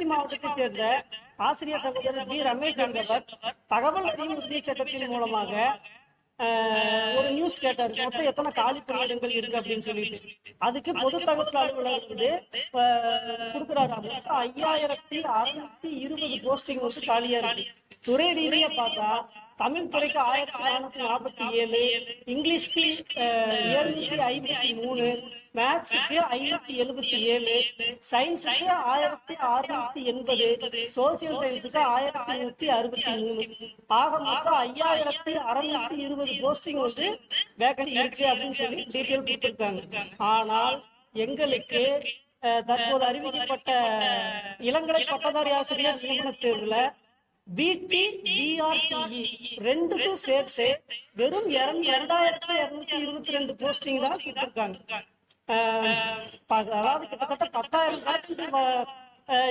திருச்சி மாவட்டத்தை சேர்ந்த ஆசிரியர் சகோதரர் பி ரமேஷ் என்பவர் தகவல் அறியும் உரிமை சட்டத்தின் மூலமாக ஒரு நியூஸ் கேட்டார். மொத்தம் எத்தனை காலி பணியிடங்கள் இருக்கு அப்படின்னு சொல்லிட்டு. அதுக்கு பொது தகவல் அலுவலர் வந்து கொடுக்குறாரு. மொத்தம் ஐயாயிரத்தி அறுநூத்தி இருபது போஸ்டிங் வந்து காலியா இருக்கு. துறை ரீதியா பார்த்தா தமிழ் துறைக்கு ஆயிரத்தி நானூத்தி நாற்பத்தி ஏழு இங்கிலீஷ்க்கு எழுநூத்தி ஐம்பத்தி மூணு மேத்ஸுக்கு ஐநூத்தி எழுபத்தி ஏழு சயின்ஸுக்கு ஆயிரத்தி அறுநூத்தி எண்பது சோசியல் சயின்ஸுக்கு ஆயிரத்தி நூத்தி அறுபத்தி மூணு ஆக மொத்தம் ஐயாயிரத்தி அறுநூத்தி இருபது போஸ்டிங் வந்து வேக்கன்சி இருக்கு அப்படின்னு சொல்லி டீட்டெயில் கொடுத்துருக்காங்க. ஆனால் எங்களுக்கு தற்போது அறிவிக்கப்பட்ட இளங்கலை பட்டதாரி ஆசிரியர் நியமன தேர்வுல பிடி ரெண்டுக்கும் சேர்த்து வெறும் இரண்டாயிரத்தி இருநூத்தி இருபத்தி ரெண்டு போஸ்டிங் தான் கொடுத்துருக்காங்க. அதாவது கிட்டத்தட்ட பத்தாயிரம்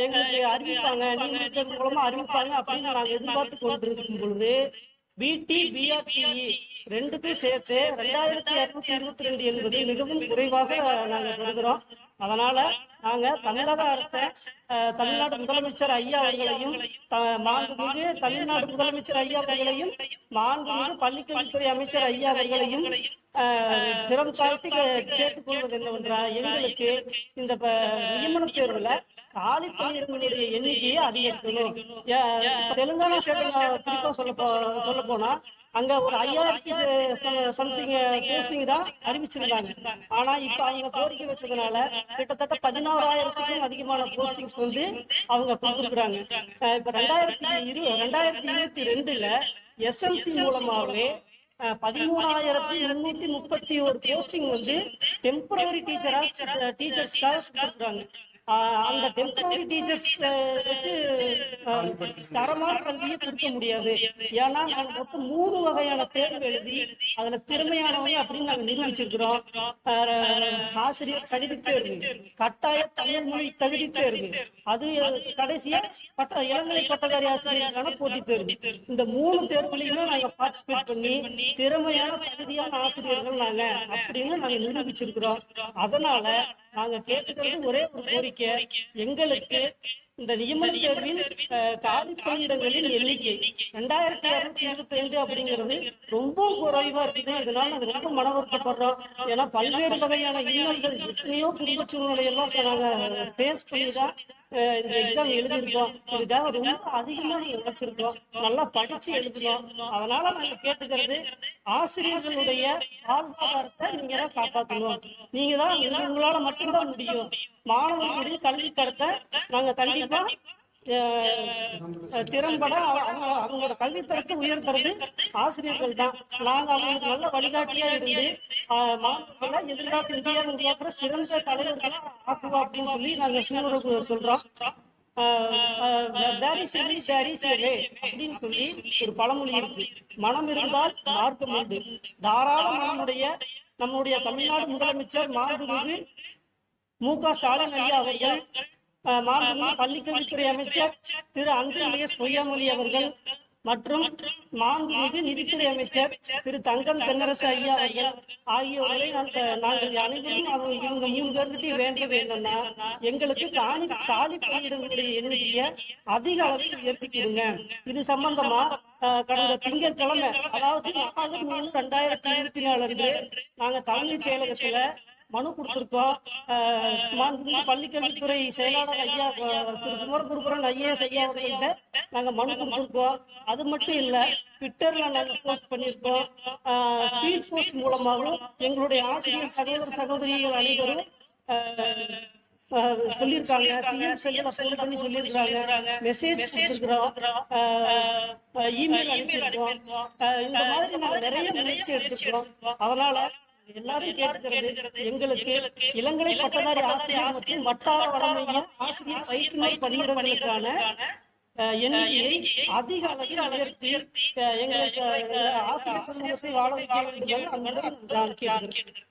எங்களுக்கு அறிவிப்பாங்க. நீங்க மூலமா அறிவிப்பாங்க அப்படின்னு நாங்க எதிர்பார்த்து கொண்டிருக்கும் பொழுது பிடி பிஆர்டிஇ ரெண்டுக்கும் சேர்த்து ரெண்டாயிரத்தி இருநூத்தி இருபத்தி ரெண்டு என்பது மிகவும் குறைவாக நாங்க கருதுறோம். அதனால நாங்க தமிழக அரச தமிழ்நாடு முதலமைச்சர் ஐயா அவர்களையும் மாண்புமிகு தமிழ்நாடு முதலமைச்சர் ஐயா அவர்களையும் மாண்புமிகு பள்ளிக்கல்வித்துறை அமைச்சர் ஐயா அவர்களையும் சிறம் தாழ்த்தி கேட்டுக்கொள்வது என்னவென்றால் எங்களுக்கு இந்த நியமன தேர்வுல காலி பணியிடங்களுடைய எண்ணிக்கையை அதிகரிக்கணும். தெலுங்கானா ஸ்டேட் குறிப்பா சொல்ல சொல்ல போனா அங்க ஒரு ஐயாயிரத்தி சம்திங் போஸ்டிங் தான் அறிவிச்சிருந்தாங்க. ஆனா இப்ப அவங்க கோரிக்கை வச்சதுனால கிட்டத்தட்ட பதினாறாயிரத்துக்கும் அதிகமான போஸ்டிங்ஸ் வந்து அவங்க கொடுத்துருக்காங்க இப்ப ரெண்டாயிரத்தி இரு ரெண்டாயிரத்தி இருபத்தி ரெண்டுல எஸ்எம்சி மூலமாகவே பதிமூணாயிரத்தி முன்னூத்தி முப்பத்தி ஒரு போஸ்டிங் வந்து டெம்பரவரி டீச்சரா டீச்சர்ஸ்க்காக கொடுக்குறாங்க அந்த டெம்பரரி டீச்சர்ஸ் வச்சு தரமான கல்வியை கொடுக்க முடியாது. ஏன்னா நாங்க மொத்தம் மூணு வகையான தேர்வு எழுதி அதுல திறமையானவங்க அப்படின்னு நாங்க நிரூபிச்சிருக்கிறோம். ஆசிரியர் தகுதி தேர்வு கட்டாய தமிழ் மொழி தகுதி தேர்வு அது கடைசியா பட்ட இளநிலை பட்டதாரி ஆசிரியருக்கான போட்டி தேர்வு. இந்த மூணு தேர்வுலையுமே நாங்க பார்ட்டிசிபேட் பண்ணி திறமையான தகுதியான ஆசிரியர்கள் நாங்க அப்படின்னு நாங்க நிரூபிச்சிருக்கிறோம். அதனால நாங்க கேட்டுக்கிறது ஒரே ஒரு கோரிக்கை. எங்களுக்கு இந்த நியமன தேர்வின் காலி பணியிடங்களின் எண்ணிக்கை. ரெண்டாயிரத்தி இருநூத்தி இருபத்தி ஐந்து அப்படிங்கிறது ரொம்ப குறைவா இருக்குது. இதனால அது ரொம்ப மன வருத்தப்படுறோம் ஏன்னா பல்வேறு வகையான இன்னல்கள் எத்தனையோ குடும்ப சூழ்நிலை எல்லாம் ச- நாங்க ஃபேஸ் பண்ணி தான் இந்த எக்ஸாம் எழுதியிருக்கோம். இதுக்காக ரொம்ப அதிகமா நாங்க உழைச்சிருக்கோம் நல்லா படிச்சு எழுதணும் அதனால நாங்க கேட்டுக்கிறது ஆசிரியர்களுடைய வாழ்வாதாரத்தை நீங்க தான் காப்பாற்றணும் நீங்க தான் உங்களால மட்டும்தான் முடியும். மாணவர்களுடைய கல்வி தரத்தை நாங்க கண்டிப்பா திறம்பட அவங்க அவங்களோட கல்வித்தரத்தை உயர்த்துறது ஆசிரியர்கள் தான் நாங்க அவங்களுக்கு நல்ல வழிகாட்டியா இருந்து அஹ், மாணவர்களை எதிர்கால இந்தியா உருவாக்குற சிறந்த தலைவர்களா ஆக்குவோம் அப்படின்னு சொல்லி நாங்க சூழலுக்கு சொல்றோம். அப்படின்னு சொல்லி ஒரு பழமொழி இருக்கு. மனம் இருந்தால் மார்க்கம் உண்டு. தாராள மனமுடைய நம்முடைய தமிழ்நாடு முதலமைச்சர் மாண்புமிகு மு க ஸ்டாலின் ஐயா அவர்கள் மாண்புமிகு பள்ளிக்கல்வித்துறை அமைச்சர் திரு அன்பில் பொய்யாமொழி அவர்கள் மற்றும் மாண்புமிகு நிதித்துறை அமைச்சர் திரு தங்கம் தென்னரசு ஐயா அவர்கள் ஆகியோர்களை நாங்க- நாங்கள் அனைவரும் அவங்க இவங்க மூணு பேர்கிட்டையும் வேண்டியது என்னன்னா எங்களுக்கு காணி காலி பணியிடங்களுடைய எண்ணிக்கையை அதிக அளவில் உயர்த்திக்கிடுங்க. இது சம்பந்தமா கடந்த திங்கட்கிழமை அதாவது நாலு மூணு ரெண்டாயிரத்தி இருபத்தி நாலு அன்று நாங்க தலைமைச் செயலகத்துல மனு கொடுத்திருக்கோம் பள்ளிக்கல்வித்துறை செயலாளர் ஐயா திரு குமரகுருபுரன் ஐஏஎஸ் ஐயா அவர்கள்ட்ட நாங்க மனு கொடுத்திருக்கோம். அது மட்டும் இல்ல ட்விட்டர்ல நாங்க போஸ்ட் பண்ணியிருக்கோம். ஸ்பீச் போஸ்ட் மூலமாகவும் எங்களுடைய ஆசிரியர் சகோதர சகோதரிகள் அனைவரும் அஹ், சொல்லியிருக்காங்க. சிஎம் செல்ல ஃபோன் பண்ணி சொல்லியிருக்காங்க. மெசேஜ் கொடுத்துருக்கிறோம். இமெயில் அனுப்பியிருக்கோம். இந்த மாதிரி நாங்க நிறைய முயற்சி எடுத்துக்கிறோம் அதனால எல்லாரும் கேட்கிறது எங்களுக்கு இளங்கலை பட்டதாரி ஆசிரியர் மற்றும் வட்டார வளமைய ஆசிரியர் பயிற்றுனர் பணியிடங்களுக்கான எண்ணிக்கையை அதிக அளவில் உயர்த்தி எங்களுக்கு ஆசிரியர் சமூகத்தை வாழ வைக்க வேண்டும் என்று நான் கேட்கிறேன்